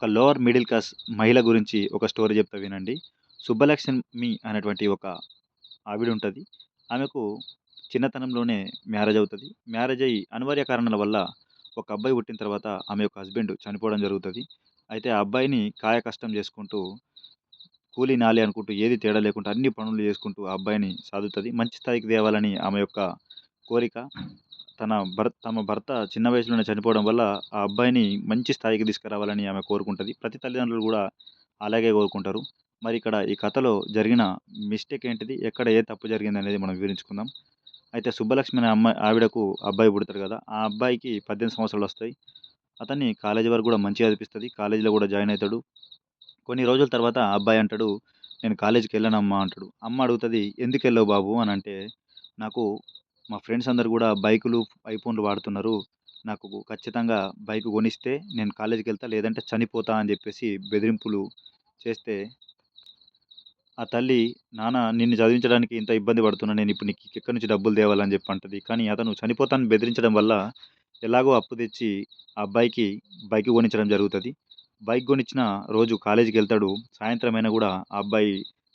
ఒక lower middle class మహిళ గురించి ఒక స్టోరీ చెప్తా వినండి. సుబ్బలక్ష్మి అనేటువంటి ఒక ఆవిడ ఉంటుంది. ఆమెకు చిన్నతనంలోనే మ్యారేజ్ అవుతుంది. మ్యారేజ్ అయ్యి అనివార్య కారణాల వల్ల ఒక అబ్బాయి పుట్టిన తర్వాత ఆమె యొక్క హస్బెండ్ చనిపోవడం జరుగుతుంది. అయితే ఆ అబ్బాయిని కాయ కష్టం చేసుకుంటూ కూలీ నాలి అనుకుంటూ ఏది తేడా లేకుండా అన్ని పనులు చేసుకుంటూ ఆ అబ్బాయిని సాదుతుంది. మంచి స్థాయికి తేవాలని ఆమె యొక్క కోరిక. తన భర్త తమ భర్త చిన్న వయసులోనే చనిపోవడం వల్ల ఆ అబ్బాయిని మంచి స్థాయికి తీసుకురావాలని ఆమె కోరుకుంటుంది. ప్రతి తల్లిదండ్రులు కూడా అలాగే కోరుకుంటారు. మరి ఇక్కడ ఈ కథలో జరిగిన మిస్టేక్ ఏంటిది? ఎక్కడ ఏ తప్పు జరిగింది అనేది మనం వివరించుకుందాం. అయితే సుబ్బలక్ష్మి అనే అమ్మాయి ఆవిడకు అబ్బాయి పుడతారు కదా ఆ అబ్బాయికి పద్దెనిమిది సంవత్సరాలు వస్తాయి. అతన్ని కాలేజీ వరకు కూడా మంచిగా అనిపిస్తుంది కాలేజీలో కూడా జాయిన్ అవుతాడు. కొన్ని రోజుల తర్వాత ఆ అబ్బాయి అంటాడు నేను కాలేజీకి వెళ్ళనమ్మా అంటాడు. అమ్మ అడుగుతుంది ఎందుకు వెళ్ళావు బాబు? అని అంటే నాకు మా ఫ్రెండ్స్ అందరు కూడా బైకులు ఐఫోన్లు వాడుతున్నారు. నాకు ఖచ్చితంగా బైక్ కొనిస్తే నేను కాలేజీకి వెళ్తా లేదంటే చనిపోతా అని చెప్పేసి బెదిరింపులు చేస్తే ఆ తల్లి నాన్న నిన్ను చదివించడానికి ఇంత ఇబ్బంది పడుతున్నా నేను ఇప్పుడు నీకు ఎక్కడి నుంచి డబ్బులు తేవాలని చెప్పి అంటది. కానీ అతను చనిపోతాను బెదిరించడం వల్ల ఎలాగో అప్పు తెచ్చి ఆ అబ్బాయికి బైక్ కొనించడం జరుగుతుంది. బైక్ కొనిచ్చిన రోజు కాలేజీకి వెళ్తాడు సాయంత్రం అయినా కూడా ఆ అబ్బాయి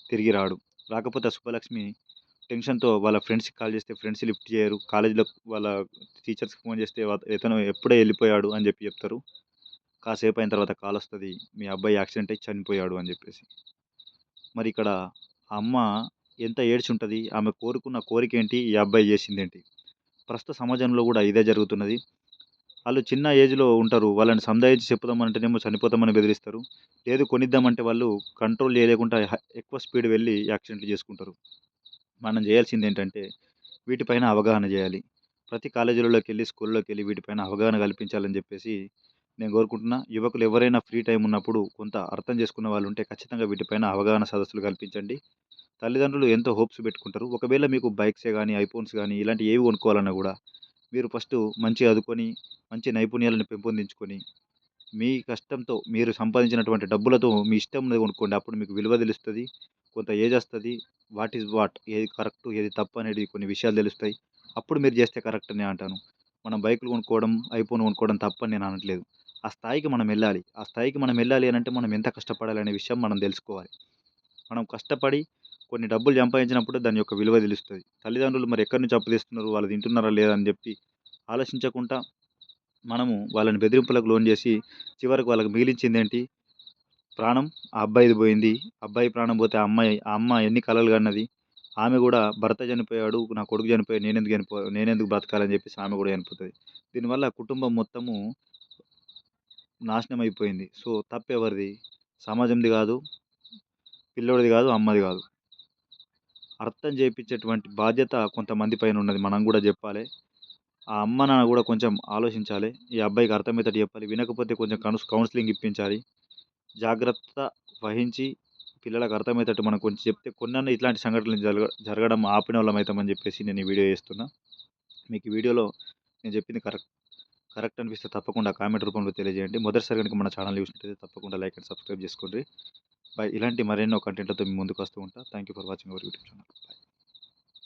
తిరిగి రాడు. రాకపోతే సుబ్బలక్ష్మి టెన్షన్తో వాళ్ళ ఫ్రెండ్స్కి కాల్ చేస్తే ఫ్రెండ్స్ లిఫ్ట్ చేయరు. కాలేజీలో వాళ్ళ టీచర్స్కి ఫోన్ చేస్తే ఇతను ఎప్పుడే వెళ్ళిపోయాడు అని చెప్పి చెప్తారు. కాసేపు అయిన తర్వాత కాల్ వస్తుంది. మీ అబ్బాయి యాక్సిడెంట్ అయి చనిపోయాడు అని చెప్పేసి. మరి ఇక్కడ ఆ అమ్మ ఎంత ఏడ్చి ఉంటుంది ఆమె కోరుకున్న కోరిక ఏంటి? ఈ అబ్బాయి చేసింది ఏంటి? ప్రస్తుత సమాజంలో కూడా ఇదే జరుగుతున్నది. వాళ్ళు చిన్న ఏజ్లో ఉంటారు. వాళ్ళని సంధాయించి చెప్పుదామంటేనేమో చనిపోతామని బెదిరిస్తారు. లేదు కొనిద్దామంటే వాళ్ళు కంట్రోల్ చేయలేకుండా ఎక్కువ స్పీడ్ వెళ్ళి యాక్సిడెంట్లు చేసుకుంటారు. మనం చేయాల్సింది ఏంటంటే వీటిపైన అవగాహన చేయాలి ప్రతి కాలేజీలలోకి వెళ్ళి స్కూల్లోకి వెళ్ళి వీటిపైన అవగాహన కల్పించాలని చెప్పేసి నేను కోరుకుంటున్నా యువకులు ఎవరైనా ఫ్రీ టైం ఉన్నప్పుడు కొంత అర్థం చేసుకున్న వాళ్ళు ఉంటే ఖచ్చితంగా వీటిపైన అవగాహన సదస్సులు కల్పించండి. తల్లిదండ్రులు ఎంతో హోప్స్ పెట్టుకుంటారు. ఒకవేళ మీకు బైక్సే కానీ ఐఫోన్స్ కానీ ఇలాంటి ఏవి కొనుక్కోవాలన్నా కూడా మీరు ఫస్ట్ మంచి చదువుకొని మంచి నైపుణ్యాలను పెంపొందించుకొని మీ కష్టంతో మీరు సంపాదించినటువంటి డబ్బులతో మీ ఇష్టం కొనుక్కోండి. అప్పుడు మీకు విలువ తెలుస్తుంది కొంత ఏజ్ వస్తుంది వాట్ ఈజ్ వాట్ ఏది కరెక్ట్ ఏది తప్పు అనేది కొన్ని విషయాలు తెలుస్తాయి. అప్పుడు మీరు చేస్తే కరెక్ట్ అని అంటాను. మనం బైకులు కొనుక్కోవడం ఐఫోన్ కొనుక్కోవడం తప్పని నేను అనట్లేదు. ఆ స్థాయికి మనం వెళ్ళాలి. ఆ స్థాయికి మనం వెళ్ళాలి అని అంటే మనం ఎంత కష్టపడాలి అనే విషయం మనం తెలుసుకోవాలి. మనం కష్టపడి కొన్ని డబ్బులు సంపాదించినప్పుడు దాని యొక్క విలువ తెలుస్తుంది. తల్లిదండ్రులు మరి ఎక్కడి నుంచి అప్పు తెస్తున్నారు? వాళ్ళు తింటున్నారా లేదని చెప్పి ఆలోచించకుండా మనము వాళ్ళని బెదిరింపులకు లోన్ చేసి చివరికి వాళ్ళకి మిగిలించింది ఏంటి? ప్రాణం. ఆ అబ్బాయిది పోయింది. అబ్బాయి ప్రాణం పోతే ఆ అమ్మాయి ఆ అమ్మ ఎన్ని కలలు కన్నది? ఆమె కూడా భర్త చనిపోయాడు నా కొడుకు చనిపోయాడు నేనెందుకు చనిపో నేనెందుకు బ్రతకాలని చెప్పేసి ఆమె కూడా చనిపోతుంది. దీనివల్ల కుటుంబం మొత్తము నాశనం అయిపోయింది సో తప్పెవరిది? సమాజంది కాదు పిల్లోడిది కాదు అమ్మది కాదు. అర్థం చేయించేటువంటి బాధ్యత కొంతమంది పైన ఉన్నది. మనం కూడా చెప్పాలి. ఆ అమ్మ నాన్న కూడా కొంచెం ఆలోచించాలి. ఈ అబ్బాయికి అర్థమయ్యేటట్టు చెప్పాలి. వినకపోతే కొంచెం కౌన్స్ కౌన్సిలింగ్ ఇప్పించాలి. జాగ్రత్త వహించి పిల్లలకు అర్థమయ్యేటట్టు మనం కొంచెం చెప్తే కొన్ని ఇట్లాంటి సంఘటనలు జరగ జరగడం ఆపిన వాళ్ళం అవుతామని చెప్పేసి నేను ఈ వీడియో చేస్తున్నా. మీకు ఈ వీడియోలో నేను చెప్పింది కరెక్ట్ కరెక్ట్ అనిపిస్తే తప్పకుండా కామెంట్ రూపంలో తెలియజేయండి. మొదటిసారి కనుక మన ఛానల్ చూసినట్టయితే తప్పకుండా లైక్ అండ్ సబ్స్క్రైబ్ చేసుకోండి. బాయ్ ఇలాంటి మరెన్నో కంటెంట్లతో మీ ముందుకు వస్తూ ఉంటా. Thank you for watching our YouTube channel